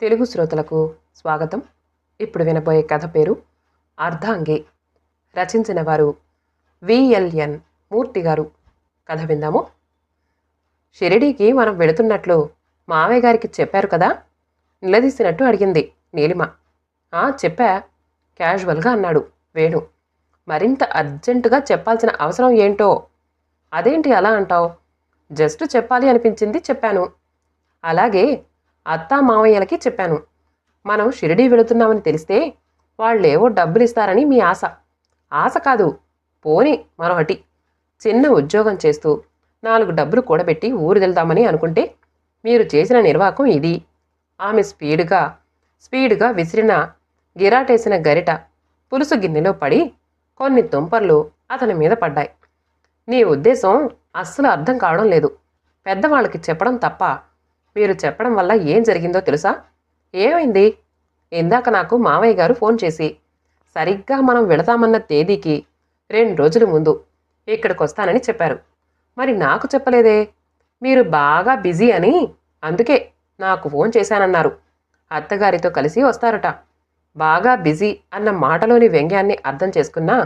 తెలుగు శ్రోతలకు స్వాగతం. ఇప్పుడు వినబోయే కథ పేరు అర్ధాంగి. రచించిన వారు విఎల్ఎన్ మూర్తి గారు. కథ విందాము. షిరిడీకి మనం వెళుతున్నట్లు మావయ్య గారికి చెప్పారు కదా? నిలదీసినట్టు అడిగింది నీలిమ. "ఆ, చెప్పా. క్యాజువల్గా అన్నాడు వేణు. మరింత అర్జెంటుగా చెప్పాల్సిన అవసరం ఏంటో? అదేంటి అలా అంటావు? జస్ట్ చెప్పాలి అనిపించింది చెప్పాను. అలాగే అత్త మామయ్యలకి చెప్పాను. మనం షిరిడీ వెళుతున్నామని తెలిస్తే వాళ్ళేవో డబ్బులు ఇస్తారని మీ ఆశ. ఆశ కాదు పోని మరొకటి. చిన్న ఉద్యోగం చేస్తూ నాలుగు డబ్బులు కూడబెట్టి ఊరు వెళ్దామని అనుకుంటే మీరు చేసిన నిర్వాకం ఇది. ఆమె స్పీడ్గా స్పీడ్గా విసిరిన గిరాటేసిన గరిట పులుసు గిన్నెలో పడి కొన్ని తుంపర్లు అతని మీద పడ్డాయి. నీ ఉద్దేశం అస్సలు అర్థం కావడం లేదు. పెద్దవాళ్ళకి చెప్పడం తప్ప మీరు చెప్పడం వల్ల ఏం జరిగిందో తెలుసా? ఏమైంది? ఇందాక నాకు మావయ్య గారు ఫోన్ చేసి సరిగ్గా మనం వెళతామన్న తేదీకి రెండు రోజుల ముందు ఇక్కడికి వస్తానని చెప్పారు. మరి నాకు చెప్పలేదే? మీరు బాగా బిజీ అని అందుకే నాకు ఫోన్ చేశానన్నారు. అత్తగారితో కలిసి వస్తారట. బాగా బిజీ అన్న మాటలోని వ్యంగ్యాన్ని అర్థం చేసుకున్నా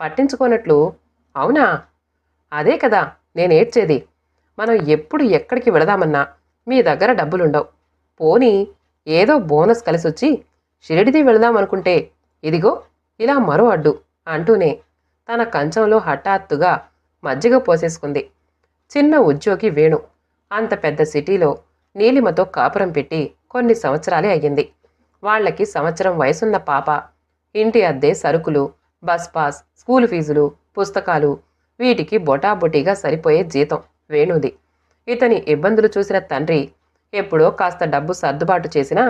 పట్టించుకోనట్లు. అవునా? అదే కదా నేను ఏడ్చేది మనం ఎప్పుడు ఎక్కడికి వెళదామన్నా మీ దగ్గర డబ్బులుండవు. పోనీ ఏదో బోనస్ కలిసొచ్చి షిరిడిది వెళదామనుకుంటే ఇదిగో ఇలా మరో అడ్డు అంటూనే తన కంచంలో హఠాత్తుగా మజ్జిగ పోసేసుకుంది. చిన్న ఉద్యోగి వేణు అంత పెద్ద సిటీలో నీలిమతో కాపురం పెట్టి కొన్ని సంవత్సరాలే అయ్యింది. వాళ్ళకి సంవత్సరం వయసున్న పాప ఇంటి అద్దె సరుకులు బస్ పాస్ స్కూల్ ఫీజులు పుస్తకాలు వీటికి బొటాబొటీగా సరిపోయే జీతం వేణుది. ఇతని ఇబ్బందులు చూసిన తండ్రి ఎప్పుడో కాస్త డబ్బు సర్దుబాటు చేసినా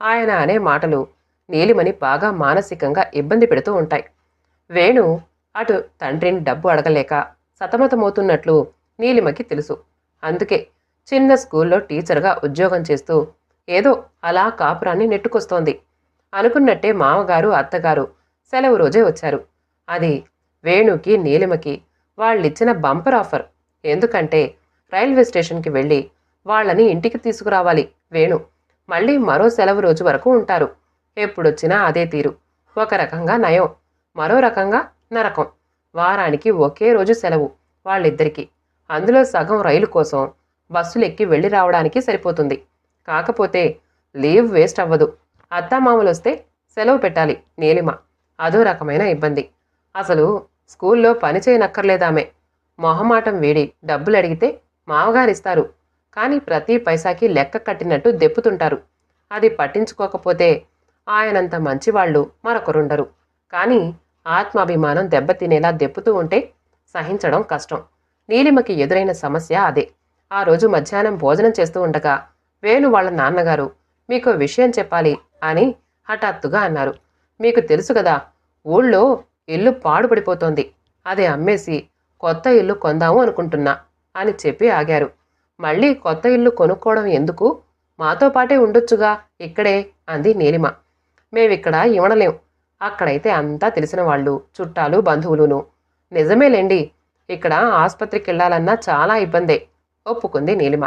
ఆయన అనే మాటలు నీలిమని బాగా మానసికంగా ఇబ్బంది పెడుతూ ఉంటాయి. వేణు అటు తండ్రిని డబ్బు అడగలేక సతమతమవుతున్నట్లు నీలిమకి తెలుసు. అందుకే చిన్న స్కూల్లో టీచర్గా ఉద్యోగం చేస్తూ ఏదో అలా కాపురాన్ని నెట్టుకొస్తోంది. అనుకున్నట్టే మామగారు అత్తగారు సెలవు రోజే వచ్చారు. అది వేణుకి నీలిమకి వాళ్ళిచ్చిన బంపర్ ఆఫర్. ఎందుకంటే రైల్వే స్టేషన్కి వెళ్ళి వాళ్ళని ఇంటికి తీసుకురావాలి. వేణు మళ్ళీ మరో సెలవు రోజు వరకు ఉంటారు. ఎప్పుడొచ్చినా అదే తీరు. ఒక రకంగా నయం మరో రకంగా నరకం. వారానికి ఒకే రోజు సెలవు వాళ్ళిద్దరికీ. అందులో సగం రైలు కోసం బస్సులు ఎక్కి వెళ్ళి రావడానికి సరిపోతుంది. కాకపోతే లీవ్ వేస్ట్ అవ్వదు. అత్తామామలు వస్తే సెలవు పెట్టాలి నీలిమ. అదో రకమైన ఇబ్బంది. అసలు స్కూల్లో పని చేయనక్కర్లేదామె. మొహమాటం వేడి డబ్బులు అడిగితే మామగారిస్తారు. కానీ ప్రతి పైసాకి లెక్క కట్టినట్టు దెప్పుతుంటారు అది పట్టించుకోకపోతే ఆయనంత మంచివాళ్ళు మరొకరుండరు. కానీ ఆత్మాభిమానం దెబ్బతినేలా దెప్పుతూ ఉంటే సహించడం కష్టం. నీలిమకి ఎదురైన సమస్య అదే. ఆ రోజు మధ్యాహ్నం భోజనం చేస్తూ ఉండగా వేణు వాళ్ళ నాన్నగారు మీకు విషయం చెప్పాలి అని హఠాత్తుగా అన్నారు. మీకు తెలుసు కదా ఊళ్ళో ఇల్లు పాడుపడిపోతోంది. అది అమ్మేసి కొత్త ఇల్లు కొందాము అనుకుంటున్నా. అని చెప్పి ఆగారు. మళ్ళీ కొత్త ఇల్లు కొనుక్కోవడం ఎందుకు? మాతో పాటే ఉండొచ్చుగా ఇక్కడే అంది నీలిమ. మేమిక్కడ ఇవ్వడలేం అక్కడైతే అంతా తెలిసిన వాళ్ళు చుట్టాలు బంధువులును. నిజమేలేండి ఇక్కడ ఆసుపత్రికి వెళ్ళాలన్నా చాలా ఇబ్బందే ఒప్పుకుంది నీలిమ.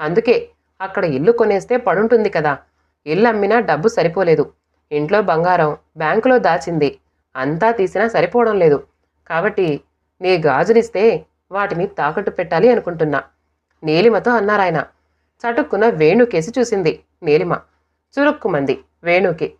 అందుకే అక్కడ ఇల్లు కొనేస్తే పడుంటుంది కదా ఇల్లు అమ్మినా డబ్బు సరిపోలేదు. ఇంట్లో బంగారం బ్యాంకులో దాచింది అంతా తీసినా సరిపోవడం లేదు. కాబట్టి నీ గాజులిస్తే వాటిని తాకట్టు పెట్టాలి అనుకుంటున్నా. నీలిమతో అన్నారాయన. చటుక్కున వేణుకేసి చూసింది. నీలిమ. చురుక్కుమంది వేణుకి.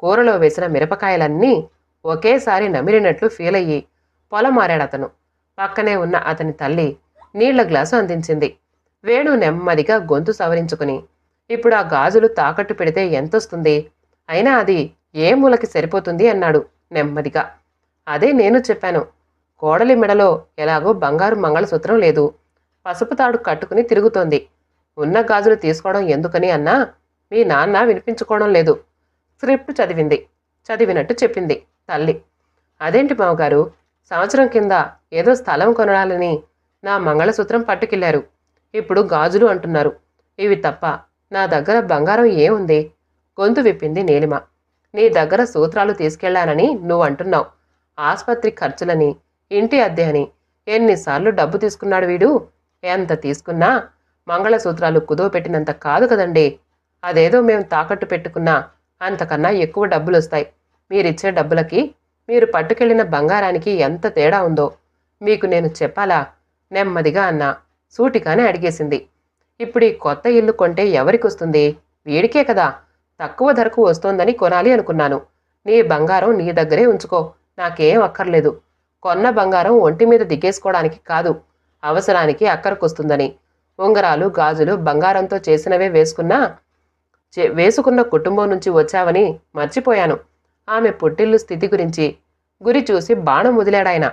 కూరలో వేసిన మిరపకాయలన్నీ ఒకేసారి నమిలినట్లు ఫీల్ అయ్యి పొలమారాడతను పక్కనే ఉన్న అతని తల్లి నీళ్ళ గ్లాసు అందించింది. వేణు నెమ్మదిగా గొంతు సవరించుకుని ఇప్పుడు ఆ గాజులు తాకట్టు పెడితే ఎంతొస్తుంది? అయినా అది ఏ మూలకి సరిపోతుంది? అన్నాడు నెమ్మదిగా. అదే నేను చెప్పాను. కోడలి మెడలో ఎలాగో బంగారు మంగళసూత్రం లేదు. పసుపు తాడు కట్టుకుని తిరుగుతోంది. ఉన్న గాజులు తీసుకోవడం ఎందుకని అన్నా మీ నాన్న వినిపించుకోవడం లేదు. స్క్రిప్ట్ చదివింది. చదివినట్టు చెప్పింది తల్లి. అదేంటి మామగారు సంవత్సరం కింద ఏదో స్థలం కొనాలని నా మంగళసూత్రం పట్టుకెళ్ళారు. ఇప్పుడు గాజులు అంటున్నారు. ఇవి తప్ప నా దగ్గర బంగారం ఏముంది? గొంతు విప్పింది నీలిమ. నీ దగ్గర సూత్రాలు తీసుకెళ్ళానని నువ్వు అంటున్నావు ఆసుపత్రి ఖర్చులని ఇంటి అద్దె అని. ఎన్నిసార్లు డబ్బు తీసుకున్నాడు వీడు? ఎంత తీసుకున్నా? మంగళసూత్రాలు కుదువ పెట్టినంత కాదు కదండి. అదేదో మేము తాకట్టు పెట్టుకున్నా అంతకన్నా ఎక్కువ డబ్బులు వస్తాయి మీరిచ్చే డబ్బులకి మీరు పట్టుకెళ్ళిన బంగారానికి ఎంత తేడా ఉందో. మీకు నేను చెప్పాలా? నెమ్మదిగా అన్నా. సూటిగానే అడిగేసింది. ఇప్పుడు ఈ కొత్త ఇల్లు కొంటే ఎవరికి వస్తుంది వీడికే కదా. తక్కువ ధరకు వస్తోందని కొనాలి అనుకున్నాను. నీ బంగారం నీ దగ్గరే ఉంచుకో. నాకేం అక్కర్లేదు. కొన్న బంగారం ఒంటి మీద దిగేసుకోవడానికి కాదు అవసరానికి అక్కరకొస్తుందని. ఉంగరాలు గాజులు బంగారంతో చేసినవే వేసుకున్నా చే- వేసుకున్న కుటుంబం నుంచి వచ్చావని మర్చిపోయాను. ఆమె పుట్టిల్లు స్థితి గురించి గురి చూసి బాణం వదిలాడాయన.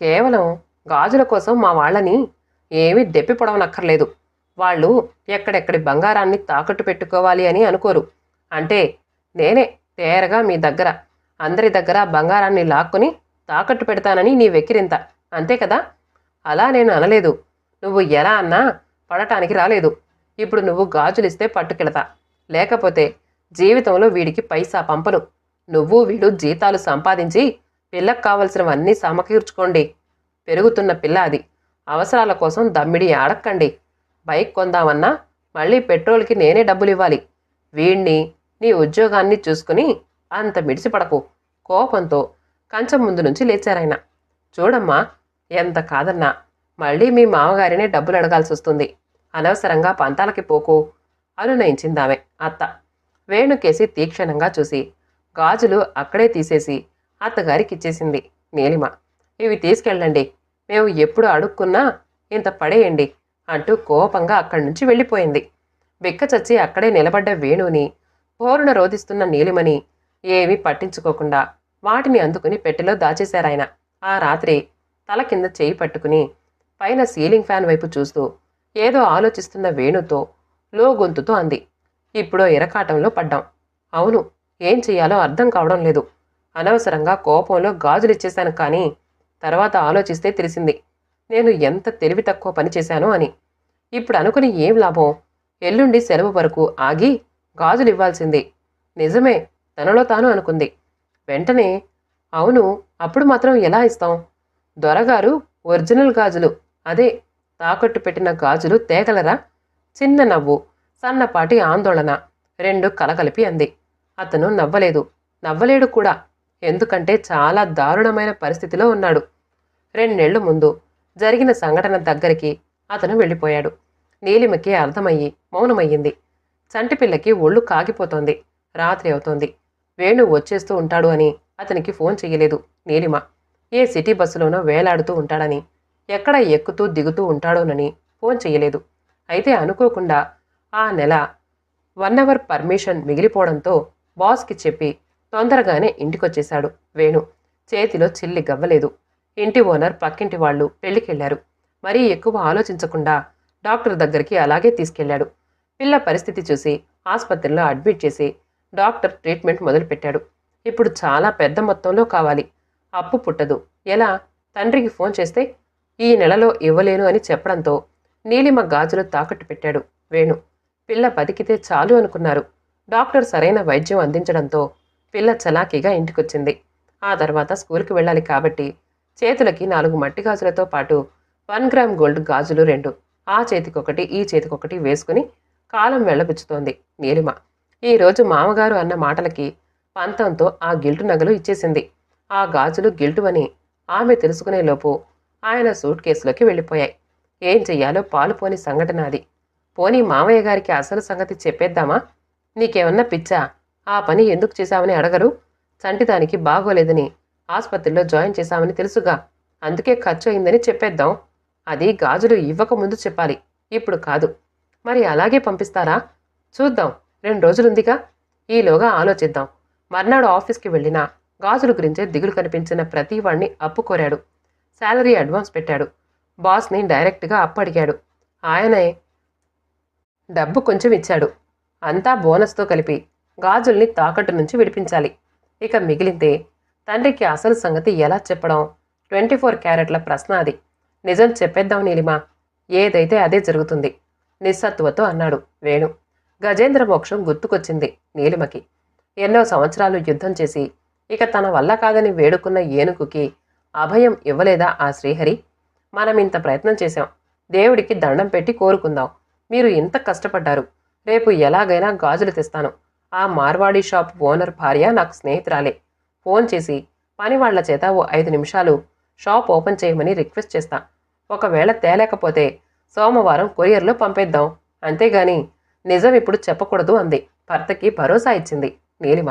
కేవలం గాజుల కోసం మా వాళ్ళని ఏమీ దెప్పి పొడవనక్కర్లేదు. వాళ్ళు ఎక్కడెక్కడి బంగారాన్ని తాకట్టు పెట్టుకోవాలి అని అనుకోరు. అంటే నేనే తేరగా మీ దగ్గర అందరి దగ్గర బంగారాన్ని లాక్కొని తాకట్టు పెడతానని నీ వెక్కిరింత. అంతే కదా? అలా నేను అనలేదు. నువ్వు ఎలా అన్నా పడటానికి రాలేదు. ఇప్పుడు నువ్వు గాజులిస్తే పట్టుకెళతా లేకపోతే జీవితంలో వీడికి పైసా పంపను. నువ్వు వీడు జీతాలు సంపాదించి పిల్లకు కావలసినవన్నీ సమకూర్చుకోండి. పెరుగుతున్న పిల్ల అది. అవసరాల కోసం దమ్మిడి ఆడక్కండి. బైక్ కొందామన్నా మళ్ళీ పెట్రోల్కి నేనే డబ్బులు ఇవ్వాలి వీణ్ణి నీ ఉద్యోగాన్ని చూసుకుని అంత మిడిసిపడకు. కోపంతో కంచం ముందు నుంచి లేచారాయన. చూడమ్మా ఎంత కాదన్నా మళ్ళీ మీ మామగారినే డబ్బులు అడగాల్సి వస్తుంది. అనవసరంగా పంతాలకి పోకు అనునయించిందామె అత్త. వేణుకేసి తీక్షణంగా చూసి గాజులు అక్కడే తీసేసి అత్తగారికి ఇచ్చేసింది నీలిమ. ఇవి తీసుకెళ్ళండి. మేము ఎప్పుడు అడుక్కున్నా ఇంత పడేయండి అంటూ కోపంగా అక్కడి నుంచి వెళ్ళిపోయింది. బిక్క చచ్చి అక్కడే నిలబడ్డ వేణుని పోరున రోధిస్తున్న నీలిమని ఏమీ పట్టించుకోకుండా వాటిని అందుకుని పెట్టెలో దాచేశారాయన. ఆ రాత్రి తల కింద చేయి పట్టుకుని పైన సీలింగ్ ఫ్యాన్ వైపు చూస్తూ ఏదో ఆలోచిస్తున్న వేణుతో లో గొంతుతో అంది. ఇప్పుడో ఇరకాటంలో పడ్డాం. అవును ఏం చెయ్యాలో అర్థం కావడం లేదు. అనవసరంగా కోపంలో గాజులిచ్చేశాను కానీ తర్వాత ఆలోచిస్తే తెలిసింది. నేను ఎంత తెలివి తక్కువ పనిచేశానో అని. ఇప్పుడు అనుకుని ఏం లాభం? ఎల్లుండి సెలవు వరకు ఆగి గాజులు ఇవ్వాల్సింది నిజమే తనలో తాను అనుకుంది. వెంటనే అవును అప్పుడు మాత్రం ఎలా ఇస్తాం? దొరగారు ఒరిజినల్ గాజులు. అదే తాకట్టు పెట్టిన గాజులు తేగలరా? చిన్న నవ్వు సన్నపాటి ఆందోళన. రెండు కలకలిపి అంది. అతను నవ్వలేదు. నవ్వలేడు కూడా. ఎందుకంటే చాలా దారుణమైన పరిస్థితిలో ఉన్నాడు. రెండేళ్ళు ముందు జరిగిన సంఘటన దగ్గరికి అతను వెళ్ళిపోయాడు. నీలిమకి అర్థమయ్యి మౌనమయ్యింది. చంటిపిల్లకి ఒళ్ళు కాగిపోతోంది. రాత్రి అవుతోంది. వేణు వచ్చేస్తూ ఉంటాడు అని అతనికి ఫోన్ చేయలేదు నీలిమ ఏ సిటీ బస్సులోనో వేలాడుతూ ఉంటాడని ఎక్కడ ఎక్కుతూ దిగుతూ ఉంటాడోనని ఫోన్ చేయలేదు అయితే అనుకోకుండా ఆ నెల వన్ అవర్ పర్మిషన్ మిగిలిపోవడంతో బాస్కి చెప్పి తొందరగానే ఇంటికొచ్చేశాడు వేణు. చేతిలో చిల్లి గవ్వలేదు. ఇంటి ఓనర్ పక్కింటి వాళ్ళు పెళ్ళికెళ్ళారు మరీ ఎక్కువ ఆలోచించకుండా డాక్టర్ దగ్గరికి అలాగే తీసుకెళ్ళాడు పిల్ల పరిస్థితి చూసి ఆసుపత్రిలో అడ్మిట్ చేసి డాక్టర్ ట్రీట్మెంట్ మొదలుపెట్టాడు. ఇప్పుడు చాలా పెద్ద మొత్తంలో కావాలి. అప్పు పుట్టదు. ఎలా? తండ్రికి ఫోన్ చేస్తే ఈ నెలలో ఇవ్వలేను అని చెప్పడంతో నీలిమ గాజులు తాకట్టు పెట్టాడు వేణు. పిల్ల బతికితే చాలు అనుకున్నారు. డాక్టర్ సరైన వైద్యం అందించడంతో పిల్ల చలాకీగా ఇంటికొచ్చింది. ఆ తర్వాత స్కూల్కి వెళ్ళాలి కాబట్టి చేతులకి నాలుగు మట్టి గాజులతో పాటు వన్ గ్రామ్ గోల్డ్ గాజులు రెండు. ఆ చేతికొకటి ఈ చేతికొకటి వేసుకుని కాలం వెళ్ళబుచ్చుతోంది నీలిమ. ఈరోజు మామగారు అన్న మాటలకి పంతంతో ఆ గిల్టు నగలు ఇచ్చేసింది. ఆ గాజులు గిల్టు అని ఆమె తెలుసుకునే లోపు ఆయన సూట్ కేసులోకి వెళ్ళిపోయాయి. ఏం చెయ్యాలో పాలుపోని సంఘటన అది. పోనీ మామయ్య గారికి అసలు సంగతి చెప్పేద్దామా? నీకేమన్నా పిచ్చా? ఆ పని ఎందుకు చేశామని అడగరు? చంటిదానికి బాగోలేదని ఆసుపత్రిలో జాయిన్ చేశామని తెలుసుగా. అందుకే ఖర్చు అయిందని చెప్పేద్దాం. అది గాజులు ఇవ్వకముందు చెప్పాలి. ఇప్పుడు కాదు. మరి అలాగే పంపిస్తారా? చూద్దాం. రెండు రోజులుందిగా? ఈలోగా ఆలోచిద్దాం. మర్నాడు ఆఫీస్కి వెళ్ళినా గాజుల గురించే దిగులు కనిపించిన ప్రతి వాడిని అప్పు కోరాడు. శాలరీ అడ్వాన్స్ పెట్టాడు. బాస్ని డైరెక్ట్గా అప్పు అడిగాడు. ఆయనే డబ్బు కొంచెం ఇచ్చాడు. అంతా బోనస్తో కలిపి గాజుల్ని తాకట్టు నుంచి విడిపించాలి. ఇక మిగిలితే తండ్రికి అసలు సంగతి ఎలా చెప్పడం? ట్వంటీ ఫోర్ క్యారెట్ల ప్రశ్న అది. నిజం చెప్పేద్దాం నీలిమా. ఏదైతే అదే జరుగుతుంది. నిస్సత్తువతో అన్నాడు వేణు. గజేంద్ర మోక్షం గుర్తుకొచ్చింది నీలిమకి. ఎన్నో సంవత్సరాలు యుద్ధం చేసి ఇక తన వల్ల కాదని వేడుకున్న ఏనుగుకి అభయం ఇవ్వలేదా ఆ శ్రీహరి? మనం ఇంత ప్రయత్నం చేశాం. దేవుడికి దండం పెట్టి కోరుకుందాం. మీరు ఇంత కష్టపడ్డారు. రేపు ఎలాగైనా గాజులు తెస్తాను. ఆ మార్వాడీ షాప్ ఓనర్ భార్య నాకు స్నేహితురాలే. ఫోన్ చేసి పని వాళ్ళ చేత ఓ ఐదు నిమిషాలు షాప్ ఓపెన్ చేయమని రిక్వెస్ట్ చేస్తా. ఒకవేళ తేలేకపోతే సోమవారం కొరియర్లో పంపేద్దాం. అంతేగాని నిజం ఇప్పుడు చెప్పకూడదు అంది. భర్తకి భరోసా ఇచ్చింది నీలిమ.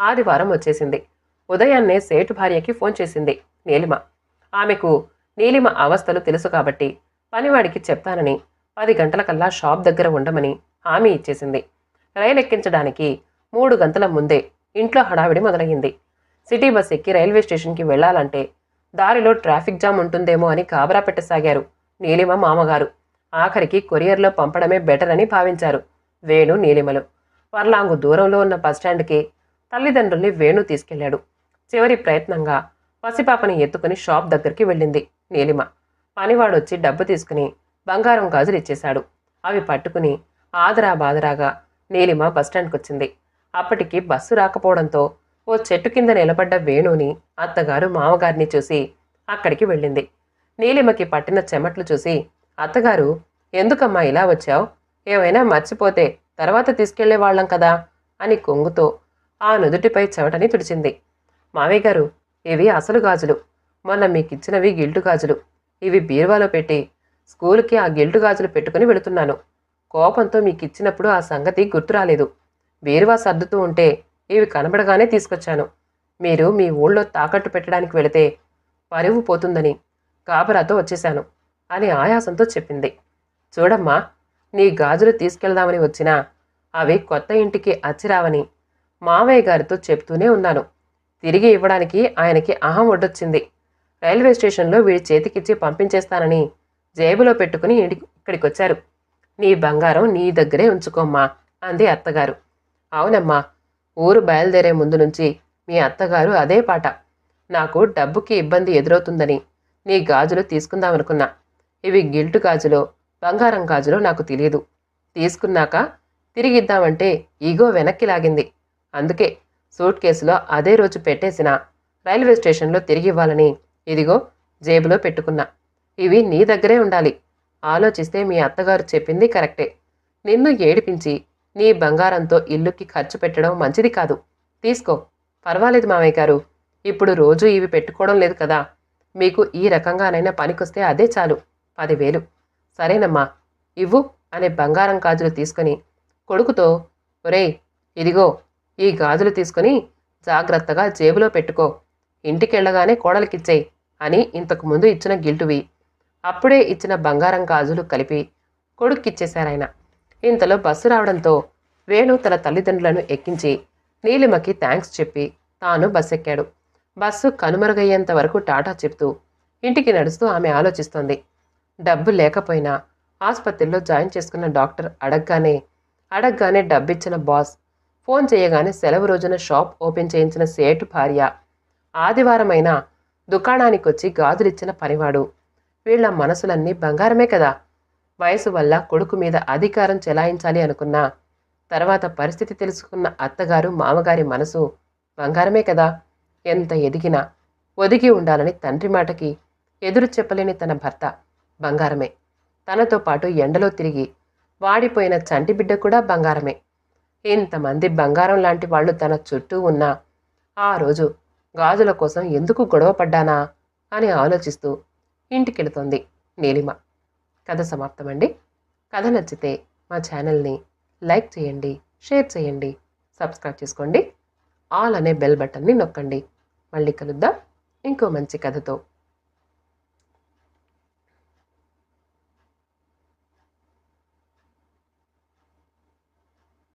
ఆదివారం వచ్చేసింది. ఉదయాన్నే సేటు భార్యకి ఫోన్ చేసింది నీలిమ. ఆమెకు నీలిమ అవస్థలు తెలుసు కాబట్టి పనివాడికి చెప్తానని పది గంటలకల్లా షాప్ దగ్గర ఉండమని హామీ ఇచ్చేసింది. రైలు ఎక్కించడానికి మూడు గంటల ముందే ఇంట్లో హడావిడి మొదలయ్యింది. సిటీ బస్ ఎక్కి రైల్వే స్టేషన్కి వెళ్ళాలంటే దారిలో ట్రాఫిక్ జామ్ ఉంటుందేమో అని కాబరా పెట్టసాగారు నీలిమ మామగారు. ఆఖరికి కొరియర్లో పంపడమే బెటర్ అని భావించారు వేణు నీలిమలు. పర్లాంగు దూరంలో ఉన్న బస్టాండ్కి తల్లిదండ్రుల్ని వేణు తీసుకెళ్ళాడు చివరి ప్రయత్నంగా పసిపాపని ఎత్తుకుని షాప్ దగ్గరికి వెళ్ళింది నీలిమ. పనివాడొచ్చి డబ్బు తీసుకుని బంగారం గాజులు ఇచ్చేశాడు. అవి పట్టుకుని ఆదరా బాదరాగా నీలిమ బస్టాండ్కి వచ్చింది అప్పటికి బస్సు రాకపోవడంతో ఓ చెట్టు కింద నిలబడ్డ వేణుని అత్తగారు మామగారిని చూసి అక్కడికి వెళ్ళింది. నీలిమకి పట్టిన చెమట్లు చూసి అత్తగారు ఎందుకమ్మా ఇలా వచ్చావు? ఏమైనా మర్చిపోతే తర్వాత తీసుకెళ్ళే వాళ్ళం కదా అని కొంగుతో ఆ నుదుటిపై చెవటని తుడిచింది. మావయ్య గారు ఇవి అసలు గాజులు. మొన్న మీకిచ్చినవి గిల్టు గాజులు. ఇవి బీరువాలో పెట్టి స్కూల్కి ఆ గిల్టు గాజులు పెట్టుకుని వెళుతున్నాను. కోపంతో మీకు ఇచ్చినప్పుడు ఆ సంగతి గుర్తు రాలేదు. బీరువా సర్దుతూ ఉంటే ఇవి కనబడగానే తీసుకొచ్చాను. మీరు మీ ఊళ్ళో తాకట్టు పెట్టడానికి వెళితే పరువు పోతుందని గాబరాతో వచ్చేశాను. అని ఆయాసంతో చెప్పింది. చూడమ్మా నీ గాజులు తీసుకెళ్దామని వచ్చినా అవి కొత్త ఇంటికి అచ్చిరావని మావయ్య గారితో చెప్తూనే ఉన్నాను. తిరిగి ఇవ్వడానికి ఆయనకి అహం ఒడ్డొచ్చింది. రైల్వే స్టేషన్లో వీడి చేతికిచ్చి పంపించేస్తానని జేబులో పెట్టుకుని ఇక్కడికి వచ్చారు నీ బంగారం నీ దగ్గరే ఉంచుకోమ్మా అంది అత్తగారు. అవునమ్మా ఊరు బయలుదేరే ముందు నుంచి మీ అత్తగారు అదే పాట. నాకు డబ్బుకి ఇబ్బంది ఎదురవుతుందని నీ గాజులు తీసుకుందామనుకున్నా. ఇవి గిల్టు గాజులో బంగారం గాజులో నాకు తెలియదు తీసుకున్నాక తిరిగిద్దామంటే ఈగో వెనక్కి లాగింది. అందుకే సూట్ కేసులో అదే రోజు పెట్టేసిన. రైల్వే స్టేషన్లో తిరిగి ఇవ్వాలని ఇదిగో జేబులో పెట్టుకున్నా. ఇవి నీ దగ్గరే ఉండాలి. ఆలోచిస్తే మీ అత్తగారు చెప్పింది కరెక్టే. నిన్ను ఏడిపించి నీ బంగారంతో ఇల్లుకి ఖర్చు పెట్టడం మంచిది కాదు. తీసుకో. పర్వాలేదు మామయ్య గారు. ఇప్పుడు రోజు ఇవి పెట్టుకోవడం లేదు కదా. మీకు ఈ రకంగానైనా పనికొస్తే అదే చాలు. పదివేలు. సరేనమ్మా ఇవ్వు అనే బంగారం గాజులు తీసుకొని కొడుకుతో ఒరేయ్ ఇదిగో ఈ గాజులు తీసుకొని జాగ్రత్తగా జేబులో పెట్టుకో. ఇంటికెళ్ళగానే కోడలికిచ్చేయి అని ఇంతకు ముందు ఇచ్చిన గిల్టువి. అప్పుడే ఇచ్చిన బంగారం గాజులు కలిపి కొడుక్కిచ్చేశారాయన. ఇంతలో బస్సు రావడంతో వేణు తన తల్లిదండ్రులను ఎక్కించి నీలిమకి థ్యాంక్స్ చెప్పి తాను బస్ ఎక్కాడు బస్సు కనుమరుగయ్యేంత వరకు టాటా చెప్తూ ఇంటికి నడుస్తూ ఆమె ఆలోచిస్తోంది. డబ్బు లేకపోయినా ఆసుపత్రిలో జాయిన్ చేసుకున్న డాక్టర్ అడగగానే అడగగానే డబ్బిచ్చిన బాస్. ఫోన్ చేయగానే సెలవు రోజున షాప్ ఓపెన్ చేయించిన సేటు భార్య. ఆదివారమైనా దుకాణానికి వచ్చి గాజులిచ్చిన పనివాడు. వీళ్ళ మనసులన్నీ బంగారమే కదా. వయసు వల్ల కొడుకు మీద అధికారం చెలాయించాలి అనుకున్నా తర్వాత పరిస్థితి తెలుసుకున్న అత్తగారు మామగారి మనసు బంగారమే కదా. ఎంత ఎదిగినా ఒదిగి ఉండాలని తండ్రి మాటకి ఎదురు చెప్పలేని తన భర్త. బంగారమే. తనతో పాటు ఎండలో తిరిగి వాడిపోయిన చంటి బిడ్డ కూడా బంగారమే. ఇంతమంది బంగారం లాంటి వాళ్ళు తన చుట్టూ ఉన్నా ఆ రోజు గాజుల కోసం ఎందుకు గొడవ పడ్డానా అని ఆలోచిస్తూ ఇంటికెళుతోంది నీలిమ. కథ సమాప్తమండి. కథ నచ్చితే మా ఛానల్ని లైక్ చేయండి షేర్ చేయండి సబ్స్క్రైబ్ చేసుకోండి. ఆల్ అనే బెల్ బటన్ని నొక్కండి. మళ్ళీ కలుద్దాం. ఇంకో మంచి కథతో.